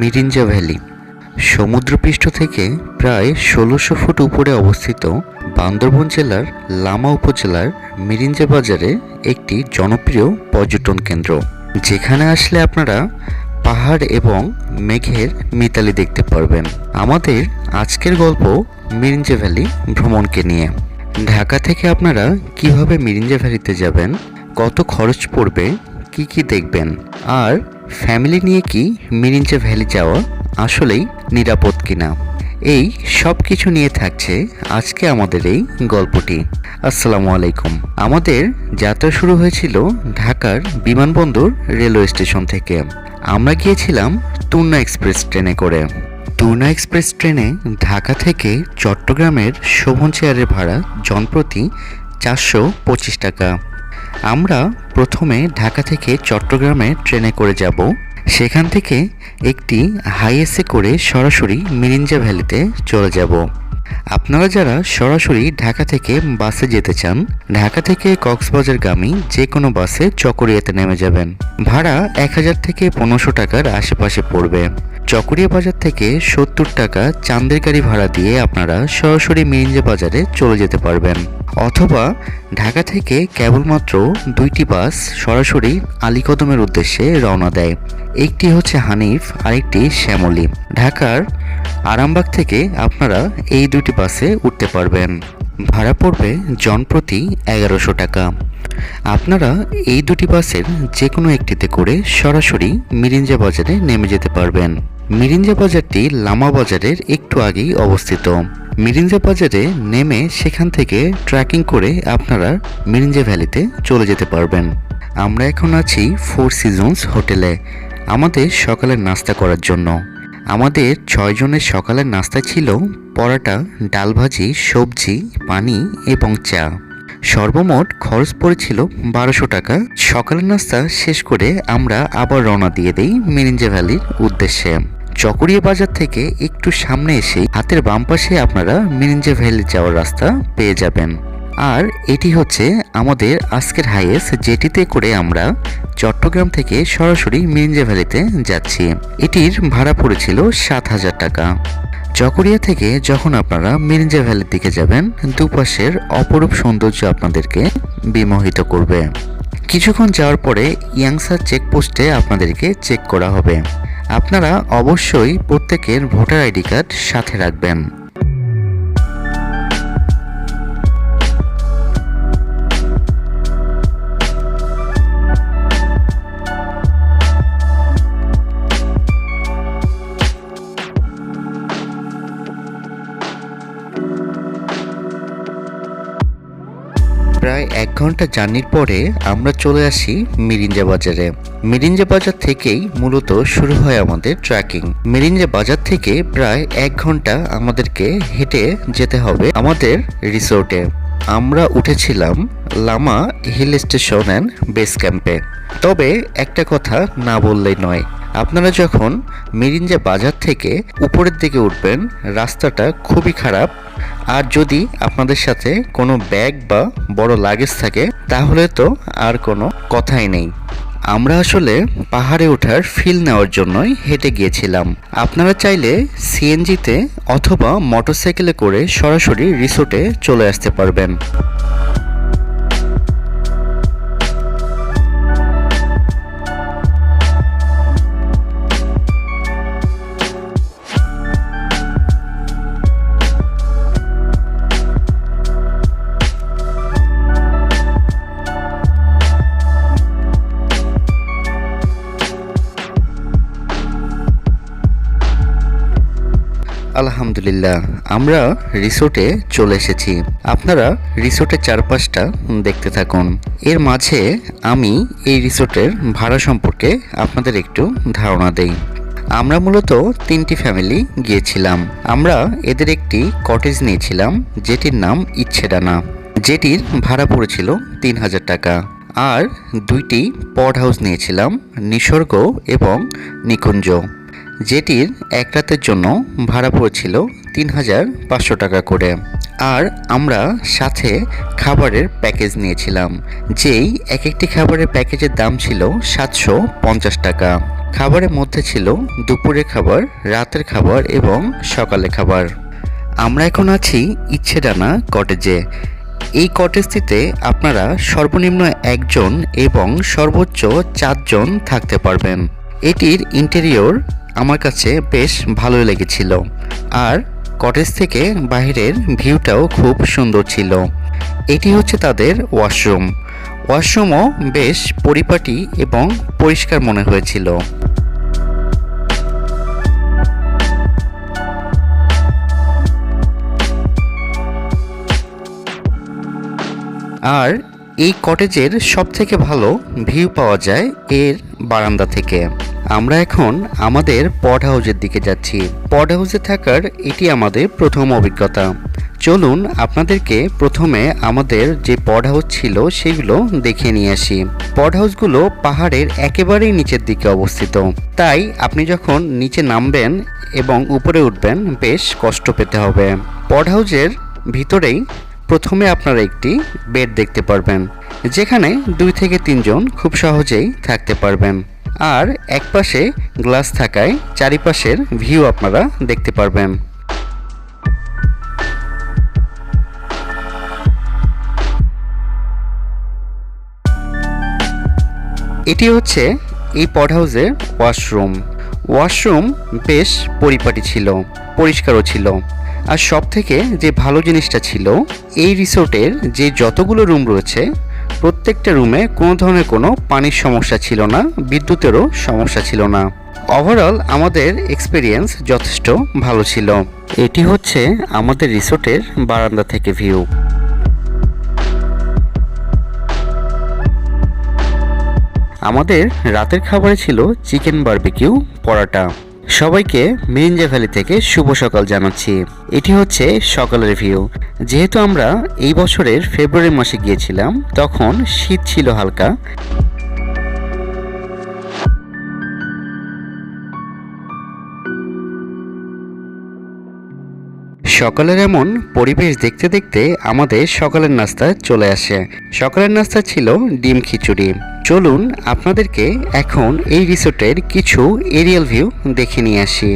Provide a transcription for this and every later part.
Mirinja valley. সমুদ্রপৃষ্ঠ থেকে প্রায় ষোলোশো ফুট উপরে অবস্থিত বান্দরবন জেলার লামা উপজেলার মিরিঞ্জা বাজারে একটি জনপ্রিয় পর্যটন কেন্দ্র। যেখানে আসলে আপনারা পাহাড় এবং মেঘের মিতালি দেখতে পারবেন। আমাদের আজকের গল্প মিরিঞ্জা ভ্যালি ভ্রমণকে নিয়ে। ঢাকা থেকে আপনারা কীভাবে মিরিঞ্জা ভ্যালিতে যাবেন, কত খরচ পড়বে কি কি দেখবেন? আর ফ্যামিলি নিয়ে কি মিরিঞ্জা ভ্যালি যাওয়া আসলেই নিরাপদ কিনা? এই সব কিছু নিয়ে থাকছে আজকে আমাদের এই গল্পটি। আসসালামু আলাইকুম। আমাদের যাত্রা শুরু হয়েছিল ঢাকার বিমানবন্দর রেলওয়ে স্টেশন থেকে। আমরা গিয়েছিলাম তুর্না এক্সপ্রেস ট্রেনে করে। টুনা এক্সপ্রেস ট্রেনে ঢাকা থেকে চট্টগ্রামের শোভন চেয়ারের ভাড়া জনপ্রতি চারশো পঁচিশ টাকা। আমরা প্রথমে ঢাকা থেকে চট্টগ্রামে ট্রেনে করে যাব। সেখান থেকে একটি হাইএসে করে সরাসরি মিরিঞ্জা ভ্যালিতে চলে যাব। আপনারা যারা সরাসরি ঢাকা থেকে বাসে যেতে চান, ঢাকা থেকে কক্সবাজারগামী যে কোনো বাসে চকরিয়াতে নেমে যাবেন। ভাড়া এক হাজার থেকে পনেরোশো টাকার আশেপাশে পড়বে। চকরিয়া বাজার থেকে সত্তর টাকা চান্দের গাড়ি ভাড়া দিয়ে আপনারা সরাসরি মিরিঞ্জা বাজারে চলে যেতে পারবেন। অথবা ঢাকা থেকে কেবলমাত্র দুইটি বাস সরাসরি আলীকদমের উদ্দেশ্যে রওনা দেয়। একটি হচ্ছে হানিফ, আরেকটি শ্যামলী। ঢাকার আরামবাগ থেকে আপনারা এই দুটি বাসে উঠতে পারবেন। ভাড়া পড়বে জনপ্রতি এগারোশো টাকা। আপনারা এই দুটি বাসের যে কোনো একটিতে করে সরাসরি মিরিঞ্জা বাজারে নেমে যেতে পারবেন। মিরিঞ্জা বাজারটি লামা বাজারের একটু আগেই অবস্থিত। মিরিঞ্জা বাজারে নেমে সেখান থেকে ট্রেকিং করে আপনারা মিরিঞ্জা ভ্যালিতে চলে যেতে পারবেন। আমরা এখন আছি ফোর সিজনস হোটেলে। আমাদের সকালের নাস্তা করার জন্য। আমাদের ছয়জনের সকালের নাস্তা ছিল পরাটা, ডাল ভাজি, সবজি, পানি এবং চা। সর্বমোট খরচ পড়েছিল বারোশো টাকা। সকালের নাস্তা শেষ করে আমরা আবার রওনা দিয়ে দেই মিরিঞ্জা ভ্যালির উদ্দেশ্যে। চকরিয়া বাজার থেকে একটু সামনে এসে হাতের বাম পাশে আপনারা মিরিঞ্জা ভ্যালি যাওয়ার রাস্তা পেয়ে যাবেন। আর এটি হচ্ছে আমাদের আজকের হাইয়েস্ট, যেটিতে করে আমরা চট্টগ্রাম থেকে সরাসরি মিরিঞ্জা ভ্যালিতে যাচ্ছি। এটির ভাড়া পড়েছিল সাত হাজার টাকা। চকরিয়া থেকে যখন আপনারা মিরিঞ্জা ভ্যালির দিকে যাবেন, দুপাশের অপরূপ সৌন্দর্য আপনাদেরকে বিমোহিত করবে। কিছুক্ষণ যাওয়ার পরে ইয়াংসার চেকপোস্টে আপনাদেরকে চেক করা হবে। আপনারা অবশ্যই প্রত্যেকের ভোটার আইডি কার্ড সাথে রাখবেন। ঘণ্টা জার্নির পরে আমরা চলে আসি মিরিঞ্জা বাজারে। মিরিঞ্জা বাজার থেকেই মূলত শুরু হয় আমাদের ট্রেকিং মিরিঞ্জা বাজার থেকে প্রায় এক ঘণ্টা আমাদেরকে হেঁটে যেতে হবে আমাদের রিসোর্টে। আমরা উঠেছিলাম Lama hill station and base ক্যাম্পে। তবে একটা কথা না বললেই নয়, আপনারা যখন মিরিঞ্জা বাজার থেকে উপরের দিকে উঠবেন, রাস্তাটা খুবই খারাপ আর যদি আপনাদের সাথে কোনো ব্যাগ বা বড় লাগেজ থাকে, তাহলে তো আর কোনো কথাই নেই। আমরা আসলে পাহাড়ে ওঠার ফিল নেওয়ার জন্যই হেঁটে গিয়েছিলাম। আপনারা চাইলে সিএনজিতে অথবা মোটরসাইকেলে করে সরাসরি রিসোর্টে চলে আসতে পারবেন। আলহামদুলিল্লাহ, আমরা রিসোর্টে চলে এসেছি। আপনারা রিসোর্টের চারপাশটা দেখতে থাকুন। এর মাঝে আমি এই রিসোর্টের ভাড়া সম্পর্কে আপনাদের একটু ধারণা দেই। আমরা মূলত তিনটি ফ্যামিলি গিয়েছিলাম। আমরা এদের একটি কটেজ নিয়েছিলাম, যেটির নাম ইচ্ছেডানা। যেটির ভাড়া পড়েছিল তিন হাজার টাকা। আর দুইটি পড হাউস নিয়েছিলাম, নিসর্গ এবং নিকুঞ্জ। যেটির এক রাতের জন্য ভাড়া পড়েছিল তিন হাজার পাঁচশো টাকা করে। আর আমরা সাথে খাবারের প্যাকেজ নিয়েছিলাম, যেই এক একটি খাবারের প্যাকেজের দাম ছিল সাতশো পঞ্চাশ টাকা। খাবারের মধ্যে ছিল দুপুরের খাবার, রাতের খাবার এবং সকালের খাবার। আমরা এখন আছি ইচ্ছেডানা কটেজে। এই কটেজটিতে আপনারা সর্বনিম্ন একজন এবং সর্বোচ্চ চারজন থাকতে পারবেন। এটির ইন্টেরিয়র আমার কাছে বেশ ভালো লেগেছিল। আর কটেজ থেকে বাইরের ভিউটাও খুব সুন্দর ছিল। এটি হচ্ছে তাদের ওয়াশরুম ওয়াশরুমও বেশ পরিপাটি এবং পরিষ্কার মনে হয়েছিল। আর এই কটেজের সবথেকে ভালো ভিউ পাওয়া যায় এর বারান্দা থেকে। আমরা এখন আমাদের পড হাউসের দিকে যাচ্ছি। পড হাউসে থাকার এটি আমাদের প্রথম অভিজ্ঞতা। চলুন আপনাদেরকে প্রথমে আমাদের যে পড হাউস ছিল সেগুলো দেখে নিয়ে আসি। পড হাউসগুলো পাহাড়ের একেবারেই নিচের দিকে অবস্থিত। তাই আপনি যখন নিচে নামবেন এবং উপরে উঠবেন, বেশ কষ্ট পেতে হবে। পড হাউসের ভিতরেই প্রথমে আপনারা একটি বেড দেখতে পারবেন, যেখানে দুই থেকে তিনজন খুব সহজেই থাকতে পারবেন। আর একপাশে গ্লাস থাকায় চারিপাশের ভিউ আপনারা দেখতে পারবেন। এটি হচ্ছে এই পড হাউসের ওয়াশরুম। ওয়াশরুম বেশ পরিপাটি ছিল, পরিষ্কারও ছিল। আর সব থেকে যে ভালো জিনিসটা ছিল, এই রিসোর্টের যে যতগুলো রুম রয়েছে প্রত্যেকটা রুমে কোনো ধরনের কোনো পানির সমস্যা ছিল না, বিদ্যুতেরও সমস্যা ছিল না। ওভারঅল আমাদের এক্সপিরিয়েন্স যথেষ্ট ভালো ছিল। এটি হচ্ছে আমাদের রিসোর্টের বারান্দা থেকে ভিউ আমাদের রাতের খাবারে ছিল চিকেন বারবিকিউ পরাটা। সবাইকে মিরিঞ্জা ভ্যালি থেকে শুভ সকাল জানাচ্ছি। এটি হচ্ছে সকালের ভিউ। যেহেতু আমরা এই বছরের ফেব্রুয়ারি মাসে গিয়েছিলাম, তখন শীত ছিল হালকা। সকালের এমন পরিবেশ দেখতে দেখতে আমাদের সকালের নাস্তা চলে আসে। সকালের নাস্তা ছিল ডিম খিচুড়ি। চলুন আপনাদেরকে এখন এই রিসোর্টের কিছু এরিয়াল ভিউ দেখে নিয়ে আসি।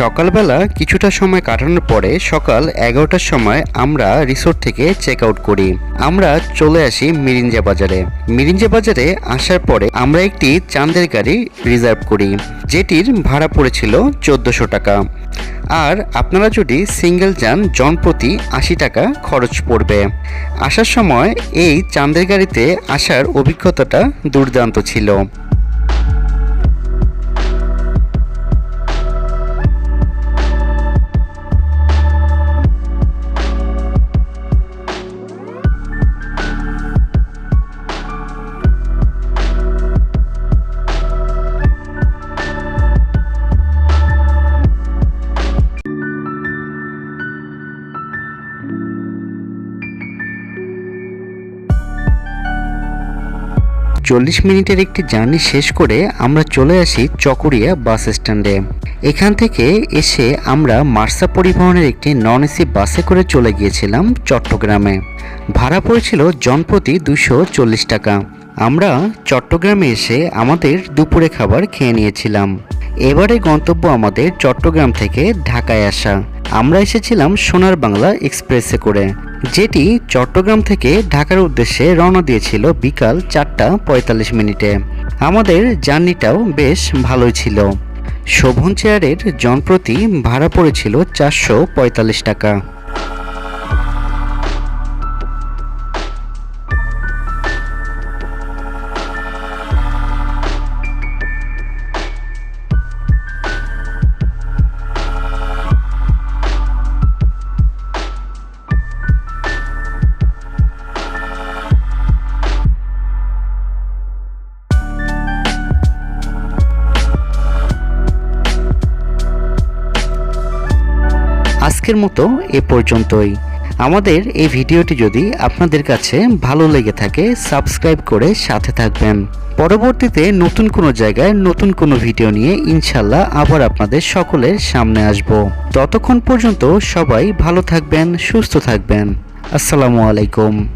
সকালবেলা কিছুটা সময় কাটানোর পরে সকাল এগারোটার সময় আমরা রিসোর্ট থেকে চেক আউট করি। আমরা চলে আসি মিরিঞ্জা বাজারে। মিরিঞ্জা বাজারে আসার পরে আমরা একটি চাঁদের গাড়ি রিজার্ভ করি, যেটির ভাড়া পড়েছিল চোদ্দোশো টাকা। আর আপনারা যদি সিঙ্গেল যান জনপ্রতি আশি টাকা খরচ পড়বে। আসার সময় এই চাঁদের গাড়িতে আসার অভিজ্ঞতাটা দুর্দান্ত ছিল। চল্লিশ মিনিটের একটি জার্নি শেষ করে আমরা চলে আসি চকরিয়া বাস স্ট্যান্ডে। এখান থেকে এসে আমরা মার্সা পরিবহনের একটি নন এসি বাসে করে চলে গিয়েছিলাম চট্টগ্রামে। ভাড়া পড়েছিল জনপ্রতি দুশো চল্লিশ টাকা। আমরা চট্টগ্রামে এসে আমাদের দুপুরে খাবার খেয়ে নিয়েছিলাম। এবারে গন্তব্য আমাদের চট্টগ্রাম থেকে ঢাকায় আসা। আমরা এসেছিলাম সোনার বাংলা এক্সপ্রেসে করে। যেটি চট্টগ্রাম থেকে ঢাকার উদ্দেশ্যে রওনা দিয়েছিল বিকাল চারটা পঁয়তাল্লিশ মিনিটে। আমাদের জার্নিটাও বেশ ভালোই ছিল। শোভন চেয়ারের জনপ্রতি ভাড়া পড়েছিল চারশো পঁয়তাল্লিশ টাকা। আজকের মতো এ পর্যন্তই। আমাদের এই ভিডিওটি যদি আপনাদের কাছে ভালো লেগে থাকে, সাবস্ক্রাইব করে সাথে থাকবেন। পরবর্তীতে নতুন কোনো জায়গায় নতুন কোনো ভিডিও নিয়ে ইনশাল্লাহ আবার আপনাদের সকলের সামনে আসব। ততক্ষণ পর্যন্ত সবাই ভালো থাকবেন, সুস্থ থাকবেন। আসসালামু আলাইকুম।